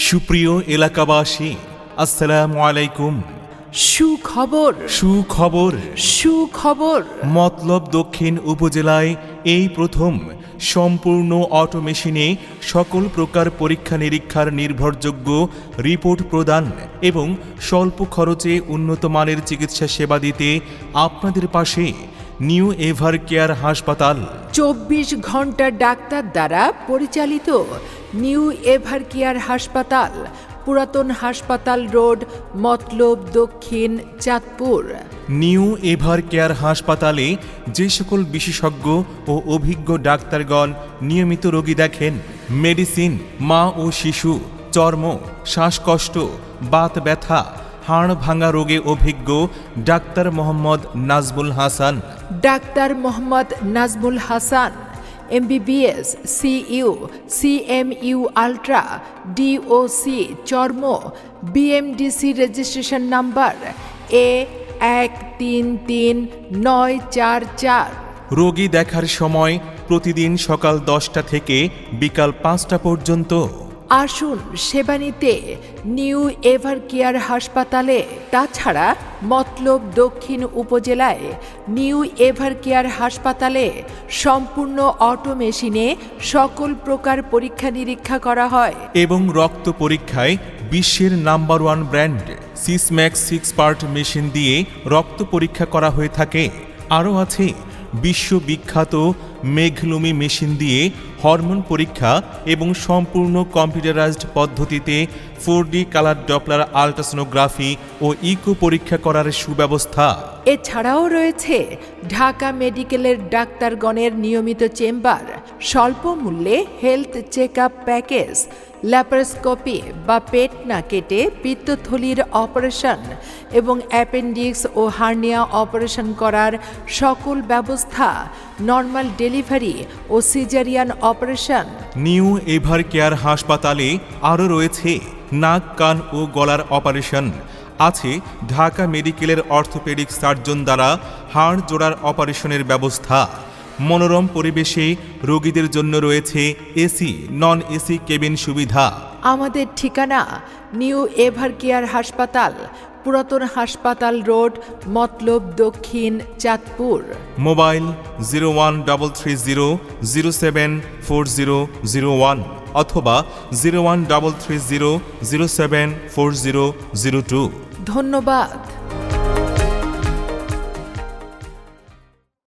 সুপ্রিয় এলাকাবাসী আসসালামু আলাইকুম। সুখবর। সুখবর। সুখবর। মতলব দক্ষিণ উপজেলায় এই প্রথম সম্পূর্ণ অটোমেশিনে সকল প্রকার পরীক্ষা নিরীক্ষার নির্ভরযোগ্য রিপোর্ট প্রদান এবং স্বল্প খরচে উন্নত মানের চিকিৎসা সেবা দিতে আপনাদের পাশে নিউ এভার কেয়ার হাসপাতাল। চব্বিশ ঘণ্টা ডাক্তার দ্বারা পরিচালিত নিউ এভার কেয়ার হাসপাতাল পুরাতন হাসপাতাল road Matlab Dakshin Chandpur. New ever care হাসপাতালে যে সকল বিশেষজ্ঞ ও অভিজ্ঞ ডাক্তারগণ নিয়মিত রোগী দেখেন মেডিসিন মা ও শিশু চর্ম শ্বাসকষ্ট বাত ব্যথা হাড় ভাঙা রোগে অভিজ্ঞ doctor Mohammad Nazmul Hasan. Doctor Mohammad Nazmul Hasan MBBS CU CMU ultra DOC চর্ম বিএমডিসি রেজিস্ট্রেশন নাম্বার এ এক তিন তিন নয় চার চার। রোগী দেখার সময় প্রতিদিন সকাল দশটা থেকে বিকাল পাঁচটা পর্যন্ত। আসুন সেবা নিতে নিউ এভার কেয়ার হাসপাতালে। তাছাড়া মতলব দক্ষিণ উপজেলায় নিউ এভার কেয়ার হাসপাতালে সম্পূর্ণ অটো মেশিনে সকল প্রকার পরীক্ষা নিরীক্ষা করা হয়। এবং রক্ত পরীক্ষায় বিশ্বের number one brand Sysmex six part machine দিয়ে রক্ত পরীক্ষা করা হয়ে থাকে। আরও আছে বিশ্ববিখ্যাত মেঘলুমি মেশিন দিয়ে হরমোন পরীক্ষা এবং সম্পূর্ণ কম্পিউটারাইজড পদ্ধতিতে four D colour Doppler ultrasonography ও ইকো পরীক্ষা করার সুব্যবস্থা। এছাড়াও রয়েছে ঢাকা মেডিকেলের ডাক্তারগণের নিয়মিত চেম্বার, স্বল্প মূল্যে হেলথ চেক প্যাকেজ ল্যাপারোস্কোপি বা পেট না কেটে পিত্তথলির অপারেশন এবং অ্যাপেন্ডিক্স ও হার্নিয়া অপারেশন করার সকল ব্যবস্থা, নর্মাল ডেলিভারি ও caesarean operation. New Ever Care হাসপাতালে আরও রয়েছে নাক, কান ও গলার অপারেশন। আছে ঢাকা মেডিকেলের অর্থোপেডিক সার্জন দ্বারা হাড় জোড়ার অপারেশনের ব্যবস্থা। মনোরম পরিবেশে রোগীদের জন্য রয়েছে এসি নন এসি কেবিন সুবিধা। আমাদের ঠিকানা নিউ এভার কেয়ার হাসপাতাল পুরাতন হাসপাতাল road Matlab Dakshin Chandpur. Mobile zero one double three zero zero seven four zero zero one অথবা zero one double three zero zero seven four zero zero two ধন্যবাদ।